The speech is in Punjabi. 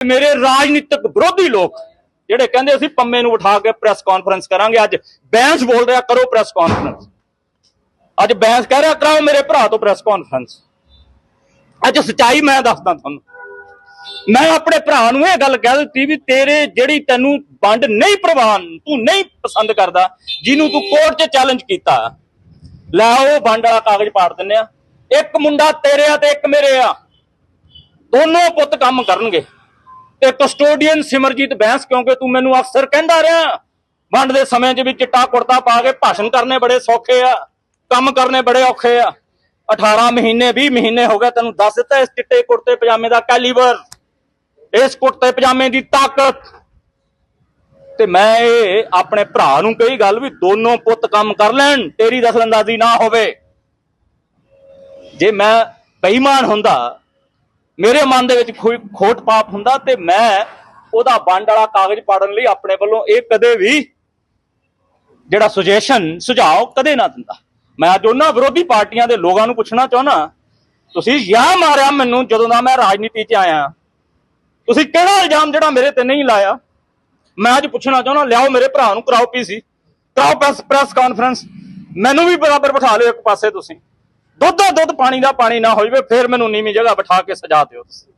ਮੇਰੇ ਰਾਜਨੀਤਿਕ ਵਿਰੋਧੀ ਲੋਕ ਜਿਹੜੇ ਕਹਿੰਦੇ ਅਸੀਂ ਪੰਮੇ ਨੂੰ ਉਠਾ ਕੇ ਪ੍ਰੈਸ ਕਾਨਫਰੰਸ ਕਰਾਂਗੇ, ਅੱਜ ਬੈਂਸ ਬੋਲ ਰਿਹਾ, ਕਰੋ ਪ੍ਰੈਸ ਕਾਨਫਰੰਸ। ਅੱਜ ਬੈਂਸ ਕਹਿ ਰਿਹਾ, ਕਰਾਓ ਮੇਰੇ ਭਰਾ ਤੋਂ ਪ੍ਰੈਸ ਕਾਨਫਰੰਸ। ਅੱਜ ਸਚਾਈ ਮੈਂ ਦੱਸਦਾ ਤੁਹਾਨੂੰ। ਮੈਂ ਆਪਣੇ ਭਰਾ ਨੂੰ ਇਹ ਗੱਲ ਕਹਿ ਦਿੱਤੀ ਵੀ ਤੇਰੇ ਜਿਹੜੀ ਤੈਨੂੰ ਵੰਡ ਨਹੀਂ ਪ੍ਰਵਾਨ, ਤੂੰ ਨਹੀਂ ਪਸੰਦ ਕਰਦਾ, ਜਿਹਨੂੰ ਤੂੰ ਕੋਰਟ 'ਚ ਚੈਲੰਜ ਕੀਤਾ, ਲੈ ਉਹ ਵੰਡ ਵਾਲਾ ਕਾਗਜ਼ ਪਾੜ ਦਿੰਨੇ ਆ। ਇੱਕ ਮੁੰਡਾ ਤੇਰੇ ਆ ਤੇ ਇੱਕ ਮੇਰੇ ਆ। ਦੋਨੋਂ ਪੁੱਤ ਕੰਮ ਕਰਨਗੇ। ਤੇ ਕਸਟੋਡੀਅਨ ਸਿਮਰਜੀਤ ਬੈਂਸ ਕਿਉਂਕਿ ਤੂੰ ਮੈਨੂੰ ਅਕਸਰ ਕਹਿੰਦਾ ਰਿਹਾ। ਵੰਡ ਦੇ ਸਮੇਂ 'ਚ ਵੀ ਚਿੱਟਾ ਕੁੜਤਾ ਪਾ ਕੇ ਭਾਸ਼ਣ ਕਰਨੇ ਬੜੇ ਸੌਖੇ ਆ, ਕੰਮ ਕਰਨੇ ਬੜੇ ਔਖੇ ਆ। 18 ਮਹੀਨੇ 20 ਮਹੀਨੇ ਹੋ ਗਏ ਤੈਨੂੰ ਦੱਸ ਦਿੱਤਾ ਇਸ ਚਿੱਟੇ ਕੁੜਤੇ ਪਜਾਮੇ ਦਾ ਕੈਲੀਬਰ ਇਸ ਕੁੜਤੇ ਪਜਾਮੇ ਦੀ ਤਾਕਤ। ਤੇ ਮੈਂ ਇਹ ਆਪਣੇ ਭਰਾ ਨੂੰ ਕਹੀ ਗੱਲ ਵੀ ਦੋਨੋਂ ਪੁੱਤ ਕੰਮ ਕਰ ਲੈਣ, ਤੇਰੀ ਦਖਲਅੰਦਾਜ਼ੀ ਨਾ ਹੋਵੇ। ਜੇ ਮੈਂ ਬੇਈਮਾਨ ਹੁੰਦਾ ਮੇਰੇ ਮਨ ਦੇ ਵਿੱਚ ਕੋਈ ਖੋਟ ਪਾਪ ਹੁੰਦਾ ਤੇ ਮੈਂ ਉਹਦਾ ਵੰਡ ਵਾਲਾ ਕਾਗਜ਼ ਪਾੜਨ ਲਈ ਆਪਣੇ ਵੱਲੋਂ ਇਹ ਕਦੇ ਵੀ ਜਿਹੜਾ ਸੁਜੈਸ਼ਨ ਸੁਝਾਅ ਕਦੇ ਨਾ ਦਿੰਦਾ। ਮੈਂ ਅੱਜ ਉਹਨਾਂ ਵਿਰੋਧੀ ਪਾਰਟੀਆਂ ਦੇ ਲੋਕਾਂ ਨੂੰ ਪੁੱਛਣਾ ਚਾਹੁੰਦਾ, ਤੁਸੀਂ ਯਾ ਮਾਰਿਆ ਮੈਨੂੰ ਜਦੋਂ ਦਾ ਮੈਂ ਰਾਜਨੀਤੀ 'ਚ ਆਇਆ। ਤੁਸੀਂ ਕਿਹੜਾ ਇਲਜ਼ਾਮ ਜਿਹੜਾ ਮੇਰੇ ਤੇ ਨਹੀਂ ਲਾਇਆ? ਮੈਂ ਅੱਜ ਪੁੱਛਣਾ ਚਾਹੁੰਦਾ, ਲਿਆਓ ਮੇਰੇ ਭਰਾ ਨੂੰ, ਕਰਾਓ ਪੀਸੀ ਕਰਾਓ ਪ੍ਰੈਸ ਪ੍ਰੈਸ ਕਾਨਫਰੰਸ ਮੈਨੂੰ ਵੀ ਬਰਾਬਰ ਬਿਠਾ ਲਿਓ ਇੱਕ ਪਾਸੇ ਤੁਸੀਂ। ਦੁੱਧ ਦਾ ਦੁੱਧ ਪਾਣੀ ਦਾ, ਪਾਣੀ ਨਾ ਹੋ ਜਾਵੇ ਫਿਰ ਮੈਨੂੰ ਨੀਵੀਂ ਜਗ੍ਹਾ ਬਿਠਾ ਕੇ ਸਜਾ ਦਿਓ ਤੁਸੀਂ।